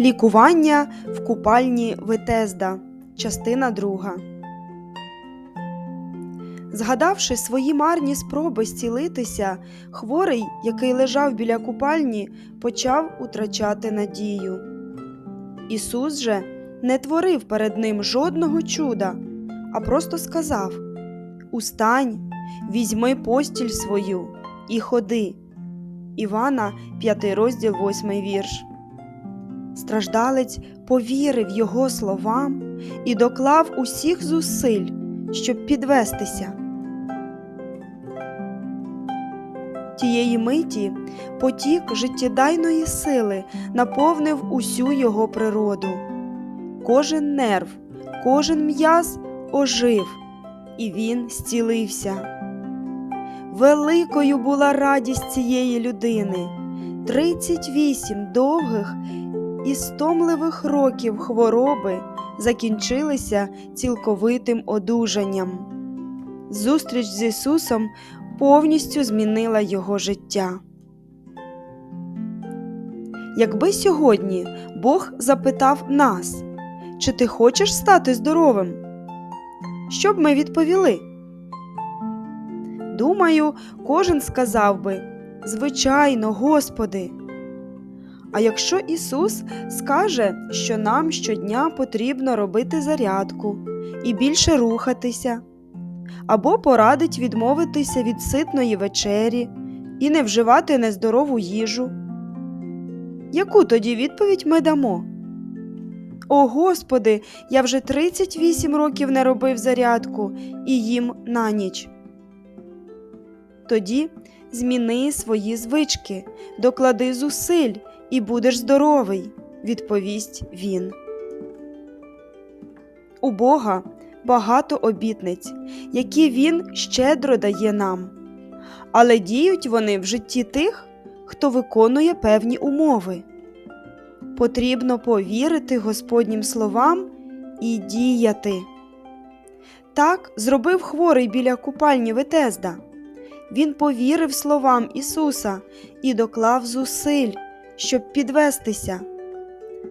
Лікування в купальні Ветезда. Частина 2. Згадавши свої марні спроби зцілитися, хворий, який лежав біля купальні, почав утрачати надію. Ісус же не творив перед ним жодного чуда, а просто сказав: Устань, візьми постіль свою і ходи. Івана, 5 розділ, 8 вірш. Страждалець повірив його словам і доклав усіх зусиль, щоб підвестися. Тієї миті потік життєдайної сили наповнив усю його природу. Кожен нерв, кожен м'яз ожив, і він зцілився. Великою була радість цієї людини. 38 довгих і стомливих років хвороби закінчилися цілковитим одужанням. Зустріч з Ісусом повністю змінила його життя. Якби сьогодні Бог запитав нас, чи ти хочеш стати здоровим? Що б ми відповіли? Думаю, кожен сказав би Звичайно, Господи. А якщо Ісус скаже, що нам щодня потрібно робити зарядку і більше рухатися, або порадить відмовитися від ситної вечері і не вживати нездорову їжу, яку тоді відповідь ми дамо? О Господи, я вже 38 років не робив зарядку і їм на ніч. Тоді зміни свої звички, доклади зусиль і будеш здоровий, відповість він. У Бога багато обітниць, які Він щедро дає нам, але діють вони в житті тих, хто виконує певні умови. Потрібно повірити Господнім словам і діяти. Так зробив хворий біля купальні Ветезда. Він повірив словам Ісуса і доклав зусиль, щоб підвестися.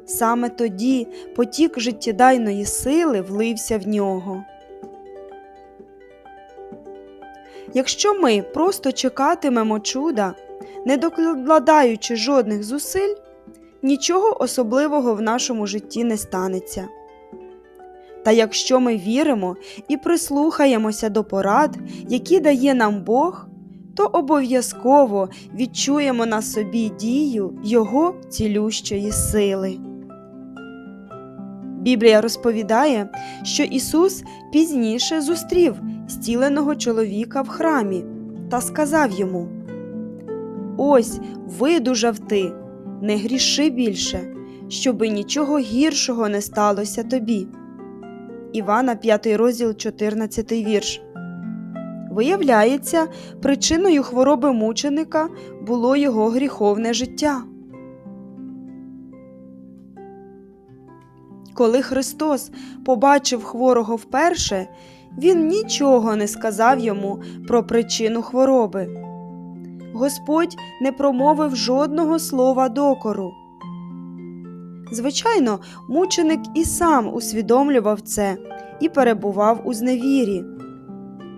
Саме тоді потік життєдайної сили влився в нього. Якщо ми просто чекатимемо чуда, не докладаючи жодних зусиль, нічого особливого в нашому житті не станеться. Та якщо ми віримо і прислухаємося до порад, які дає нам Бог, то обов'язково відчуємо на собі дію Його цілющої сили. Біблія розповідає, що Ісус пізніше зустрів зціленого чоловіка в храмі та сказав йому: Ось видужав ти, не гріши більше, щоби нічого гіршого не сталося тобі. Івана 5 розділ 14 вірш. Виявляється, причиною хвороби мученика було його гріховне життя. Коли Христос побачив хворого вперше, Він нічого не сказав йому про причину хвороби. Господь не промовив жодного слова докору. Звичайно, мученик і сам усвідомлював це і перебував у зневірі.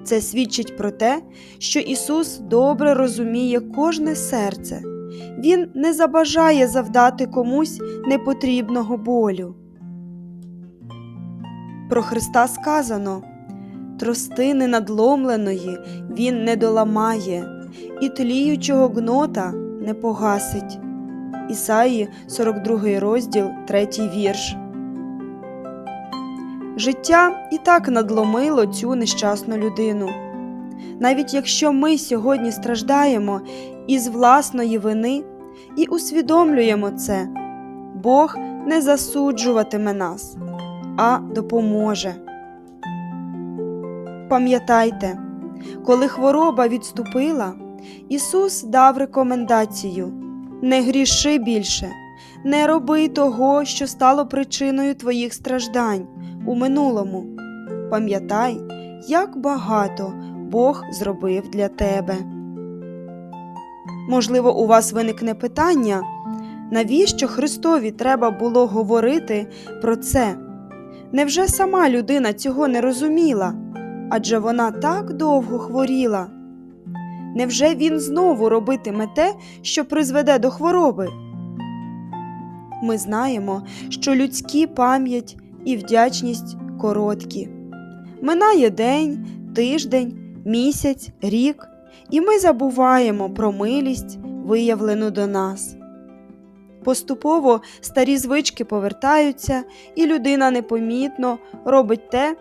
Це свідчить про те, що Ісус добре розуміє кожне серце, Він не забажає завдати комусь непотрібного болю. Про Христа сказано тростини надломленої Він не доламає, і тліючого гнота не погасить. Ісаї 42 розділ, 3 вірш. Життя і так надломило цю нещасну людину. Навіть якщо ми сьогодні страждаємо із власної вини і усвідомлюємо це, Бог не засуджуватиме нас, а допоможе. Пам'ятайте, коли хвороба відступила, Ісус дав рекомендацію не гріши більше, не роби того, що стало причиною твоїх страждань у минулому. Пам'ятай, як багато Бог зробив для тебе. Можливо, у вас виникне питання, Навіщо Христові треба було говорити про це? Невже сама людина цього не розуміла? Адже вона так довго хворіла. Невже він знову робитиме те, що призведе до хвороби? Ми знаємо, що людські пам'ять і вдячність короткі. Минає день, тиждень, місяць, рік, і ми забуваємо про милість, виявлену до нас. Поступово старі звички повертаються, і людина непомітно робить те,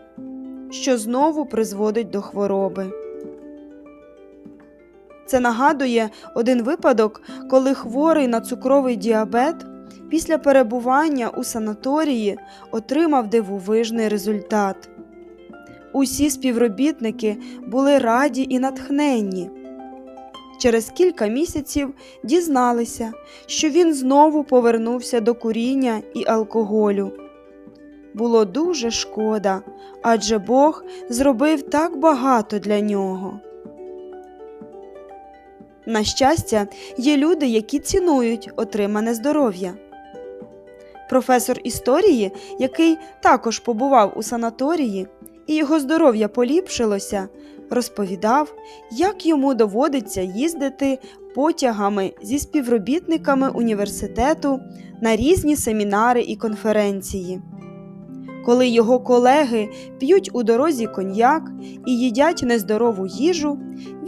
що знову призводить до хвороби. Це нагадує один випадок, коли хворий на цукровий діабет після перебування у санаторії отримав дивовижний результат. Усі співробітники були раді і натхненні. Через кілька місяців дізналися, що він знову повернувся до куріння і алкоголю. Було дуже шкода, адже Бог зробив так багато для нього. На щастя, є люди, які цінують отримане здоров'я. Професор історії, який також побував у санаторії, і його здоров'я поліпшилося, розповідав, як йому доводиться їздити потягами зі співробітниками університету на різні семінари і конференції. Коли його колеги п'ють у дорозі коньяк і їдять нездорову їжу,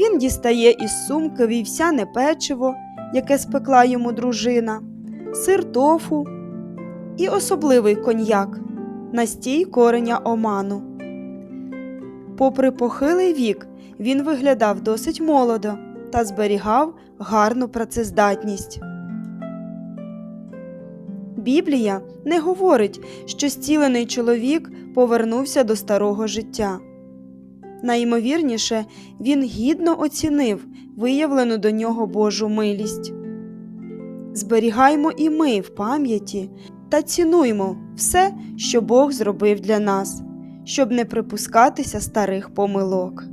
він дістає із сумки вівсяне печиво, яке спекла йому дружина, сир тофу і особливий коньяк, настій кореня оману. Попри похилий вік, він виглядав досить молодо та зберігав гарну працездатність. Біблія не говорить, що зцілений чоловік повернувся до старого життя. Найімовірніше, він гідно оцінив виявлену до нього Божу милість. Зберігаймо і ми в пам'яті та цінуймо все, що Бог зробив для нас, щоб не припускатися старих помилок.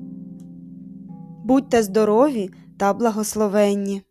Будьте здорові та благословенні!